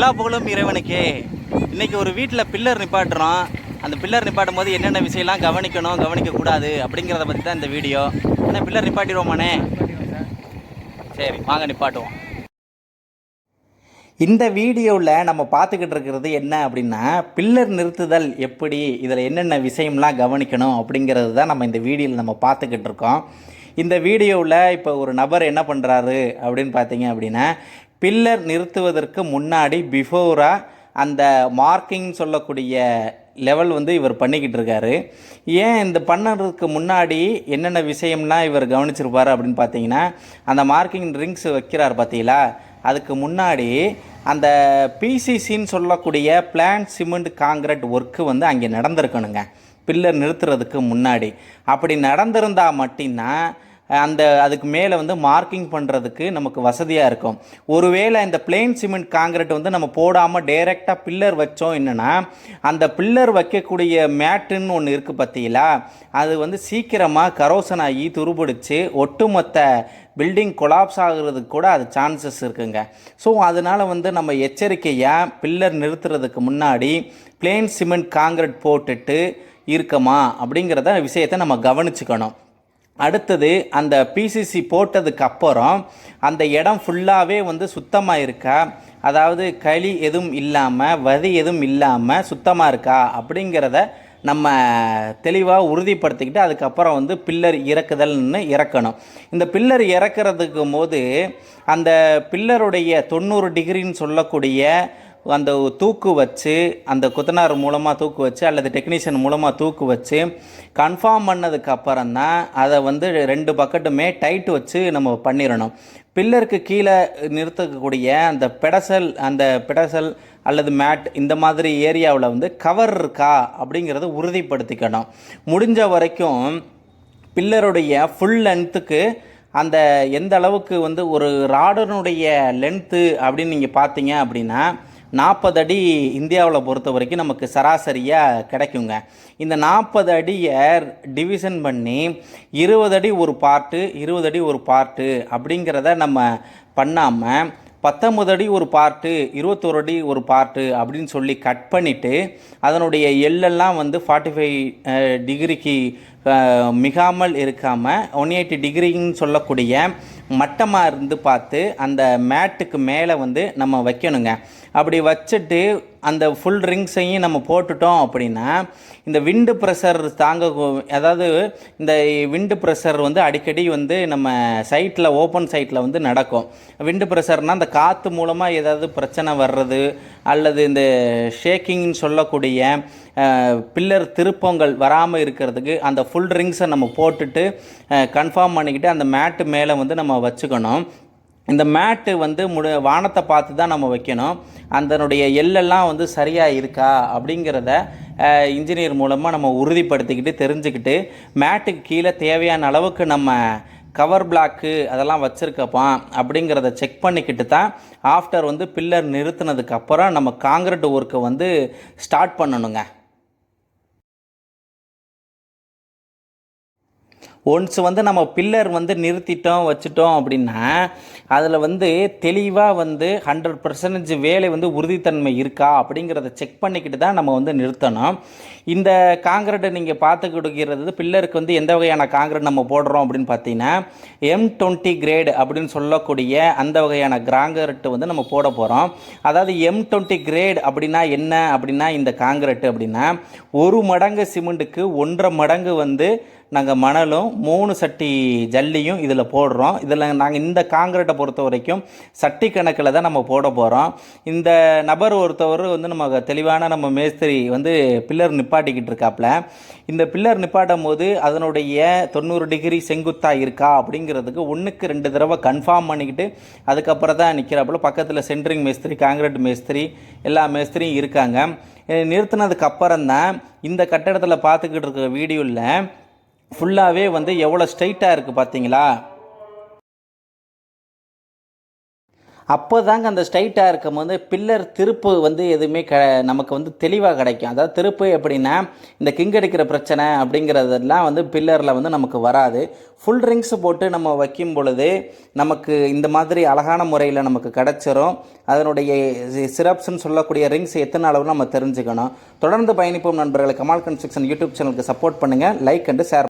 எல்லா புகழும் இறைவனுக்கே. இன்னைக்கு ஒரு வீட்டில் பில்லர் நிப்பாட்டுறோம். அந்த பில்லர் நிப்பாட்டும் போது என்னென்ன விஷயம்லாம் கவனிக்கணும் கவனிக்கக்கூடாது அப்படிங்கிறத பற்றி தான் இந்த வீடியோ. ஆனால் பில்லர் நிப்பாட்டிடுவோமானே சரி வாங்க நிப்பாட்டுவோம். இந்த வீடியோவில் நம்ம பார்த்துக்கிட்டு இருக்கிறது என்ன அப்படின்னா பில்லர் நிறுத்துதல் எப்படி இதில் என்னென்ன விஷயம்லாம் கவனிக்கணும் அப்படிங்கிறது தான் நம்ம இந்த வீடியோவில் நம்ம பார்த்துக்கிட்டு இருக்கோம். இந்த வீடியோவில் இப்போ ஒரு நபர் என்ன பண்ணுறாரு அப்படின்னு பார்த்தீங்க அப்படின்னா பில்லர் நிறுத்துவதற்கு முன்னாடி பிஃபோராக அந்த மார்க்கிங் சொல்லக்கூடிய லெவல் வந்து இவர் பண்ணிக்கிட்டு இருக்காரு. ஏன் இந்த பண்ணுறதுக்கு முன்னாடி என்னென்ன விஷயம்லாம் இவர் கவனிச்சிருப்பார் அப்படின்னு பார்த்தீங்கன்னா அந்த மார்க்கிங் ரிங்ஸ் வைக்கிறார் பார்த்தீங்களா? அதுக்கு முன்னாடி அந்த பிசிசின்னு சொல்லக்கூடிய பிளான் சிமெண்ட் காங்கிரட் ஒர்க்கு வந்து அங்கே நடந்திருக்கணுங்க. பில்லர் நிறுத்துறதுக்கு முன்னாடி. அப்படி நடந்திருந்தால் மட்டும்தான் அந்த அதுக்கு மேலே வந்து மார்க்கிங் பண்ணுறதுக்கு நமக்கு வசதியாக இருக்கும். ஒருவேளை இந்த பிளெயின் சிமெண்ட் காங்கிரட் வந்து நம்ம போடாமல் டைரெக்டாக பில்லர் வச்சோம் என்னென்னா அந்த பில்லர் வைக்கக்கூடிய மேட்டுன்னு ஒன்று இருக்குது பார்த்தீங்களா அது வந்து சீக்கிரமாக கரோசன் ஆகி துருபிடிச்சு ஒட்டுமொத்த பில்டிங் கொலாப்ஸ் ஆகுறதுக்கு கூட அது சான்சஸ் இருக்குங்க. ஸோ அதனால் வந்து நம்ம எச்சரிக்கையாக பில்லர் நிறுத்துறதுக்கு முன்னாடி பிளெயின் சிமெண்ட் காங்கிரட் போட்டுட்டு இருக்கமா அப்படிங்கிறத விஷயத்தை நம்ம கவனிச்சுக்கணும். அடுத்தது அந்த பிசிசி போட்டதுக்கு அப்புறம் அந்த இடம் ஃபுல்லாகவே வந்து சுத்தமாக இருக்கா? அதாவது களி எதுவும் இல்லாமல் வதி எதுவும் இல்லாமல் சுத்தமாக இருக்கா? அப்படிங்கிறத நம்ம தெளிவாக உறுதிப்படுத்திக்கிட்டு அதுக்கப்புறம் வந்து பில்லர் இறக்குதல்னு இறக்கணும். இந்த பில்லர் இறக்குறதுக்கு போது அந்த பில்லருடைய தொண்ணூறு டிகிரின்னு சொல்லக்கூடிய அந்த தூக்கு வச்சு அந்த குத்தனார் மூலமாக தூக்கு வச்சு அல்லது டெக்னீஷியன் மூலமாக தூக்கு வச்சு கன்ஃபார்ம் பண்ணதுக்கு அப்புறம் தான் அதை வந்து ரெண்டு பக்கெட்டுமே டைட் வச்சு நம்ம பண்ணிடணும். பில்லருக்கு கீழே நிறுத்தக்கூடிய அந்த பெடசல் அந்த பெடசல் அல்லது மேட் இந்த மாதிரி ஏரியாவில் வந்து கவர் இருக்கா அப்படிங்கிறத உறுதிப்படுத்திக்கணும். முடிஞ்ச வரைக்கும் பில்லருடைய ஃபுல் லென்த்துக்கு அந்த எந்த அளவுக்கு வந்து ஒரு ராடனுடைய லென்த்து அப்படின்னு நீங்கள் பார்த்தீங்க அப்படின்னா நாற்பது அடி இந்தியாவில் பொறுத்த வரைக்கும் நமக்கு சராசரியாக கிடைக்குங்க. இந்த நாற்பது அடியை டிவிஷன் பண்ணி இருபது அடி ஒரு பார்ட்டு இருபது அடி ஒரு பார்ட்டு அப்படிங்கிறத நம்ம பண்ணாமல் பத்தொம்பது அடி ஒரு பார்ட்டு இருபத்தோரு அடி ஒரு பார்ட்டு அப்படின்னு சொல்லி கட் பண்ணிவிட்டு அதனுடைய எல்லெல்லாம் வந்து ஃபார்ட்டி ஃபைவ் டிகிரிக்கு மிகாமல் இருக்காமல் ஒன் எயிட்டி டிகிரின்னு சொல்லக்கூடிய மட்டமாக இருந்து பார்த்து அந்த மேட்டுக்கு மேலே வந்து நம்ம வைக்கணுங்க. அப்படி வச்சுட்டு அந்த ஃபுல் ரிங்ஸையும் நம்ம போட்டுட்டோம் அப்படின்னா இந்த விண்டு ப்ரெஷர் தாங்க அதாவது இந்த விண்டு ப்ரெஷர் வந்து அடிக்கடி வந்து நம்ம சைட்டில் ஓப்பன் சைட்டில் வந்து நடக்கும். விண்டு ப்ரெஷர்னால் அந்த காற்று மூலமாக ஏதாவது பிரச்சனை வர்றது அல்லது இந்த ஷேக்கிங்னு சொல்லக்கூடிய பில்லர் திருப்பங்கள் வராமல் இருக்கிறதுக்கு அந்த ஃபுல் ரிங்ஸை நம்ம போட்டுட்டு கன்ஃபார்ம் பண்ணிக்கிட்டு அந்த மேட்டு மேலே வந்து நம்ம வச்சுக்கணும். இந்த மேட்டு வந்து முடி வானத்தை பார்த்து தான் நம்ம வைக்கணும். அதனுடைய எல்லெல்லாம் வந்து சரியாக இருக்கா அப்படிங்கிறத இன்ஜினியர் மூலமாக நம்ம உறுதிப்படுத்திக்கிட்டு தெரிஞ்சுக்கிட்டு மேட்டுக்கு கீழே தேவையான அளவுக்கு நம்ம கவர் பிளாக்கு அதெல்லாம் வச்சுருக்கப்பா அப்படிங்கிறத செக் பண்ணிக்கிட்டு தான் ஆஃப்டர் வந்து பில்லர் நிறுத்தினதுக்கப்புறம் நம்ம காங்கிரட் ஒர்க்கை வந்து ஸ்டார்ட் பண்ணணுங்க. ஒன்ஸ் வந்து நம்ம பில்லர் வந்து நிறுத்திட்டோம் வச்சுட்டோம் அப்படின்னா அதில் வந்து தெளிவாக வந்து ஹண்ட்ரட் பர்சன்டேஜ் வேலை வந்து உறுதித்தன்மை இருக்கா அப்படிங்கிறத செக் பண்ணிக்கிட்டு தான் நம்ம வந்து நிறுத்தணும். இந்த காங்கிரட்டை நீங்கள் பார்த்து கொடுக்கிறது பில்லருக்கு வந்து எந்த வகையான காங்கிரட் நம்ம போடுறோம் அப்படின்னு பார்த்தீங்கன்னா எம் டுவெண்ட்டி கிரேடு அப்படின்னு சொல்லக்கூடிய அந்த வகையான கிராங்கரட்டு வந்து நம்ம போட போகிறோம் அதாவது எம் டுவெண்ட்டி கிரேட் அப்படின்னா என்ன அப்படின்னா இந்த காங்கிரட்டு அப்படின்னா ஒரு மடங்கு சிமெண்ட்டுக்கு ஒன்றரை மடங்கு வந்து நாங்கள் மணலும் மூணு சட்டி ஜல்லியும் இதில் போடுறோம். இதில் நாங்கள் இந்த காங்கிரீட்டை பொறுத்த வரைக்கும் சட்டி கணக்கில் தான் நம்ம போட போகிறோம் இந்த நபர் ஒருத்தவர் வந்து நம்ம தெளிவான நம்ம மேஸ்திரி வந்து பில்லர் நிப்பாட்டிக்கிட்டு இருக்காப்புல இந்த பில்லர் நிப்பாட்டும் போது அதனுடைய தொண்ணூறு டிகிரி செங்குத்தாக இருக்கா அப்படிங்கிறதுக்கு ஒன்றுக்கு ரெண்டு தடவை கன்ஃபார்ம் பண்ணிக்கிட்டு அதுக்கப்புறம் தான் நிற்கிறாப்புல பக்கத்தில் சென்ட்ரிங் மேஸ்திரி காங்கிரீட் மேஸ்திரி எல்லா மேஸ்திரியும் இருக்காங்க. நிறுத்தினதுக்கு அப்புறம் தான் இந்த கட்டடத்தில் பார்த்துக்கிட்டு இருக்கிற வீடியோவில் ஃபுல்லாகவே வந்து எவ்வளோ ஸ்ட்ரைட்டாக இருக்குது பார்த்தீங்களா அப்போ தாங்க அந்த ஸ்ட்ரைட்டாக இருக்கும் போது பில்லர் திருப்பு வந்து எதுவுமே க நமக்கு வந்து தெளிவாக கிடைக்கும். அதாவது திருப்பு எப்படின்னா இந்த கிங் அடிக்கிற பிரச்சனை அப்படிங்கிறதெல்லாம் வந்து பில்லரில் வந்து நமக்கு வராது. ஃபுல் ரிங்ஸ் போட்டு நம்ம வைக்கும் பொழுது நமக்கு இந்த மாதிரி அழகான முறையில் நமக்கு கிடச்சிரும். அதனுடைய சிரப்ஸ்ன்னு சொல்லக்கூடிய ரிங்ஸ் எத்தனை அளவு நம்ம தெரிஞ்சுக்கணும். தொடர்ந்து பயணிப்போம் நண்பர்களை. கமால் கன்ஸ்ட்ரக்ஷன் யூடியூப் சேனலுக்கு சப்போர்ட் பண்ணுங்கள் லைக் அண்டு ஷேர்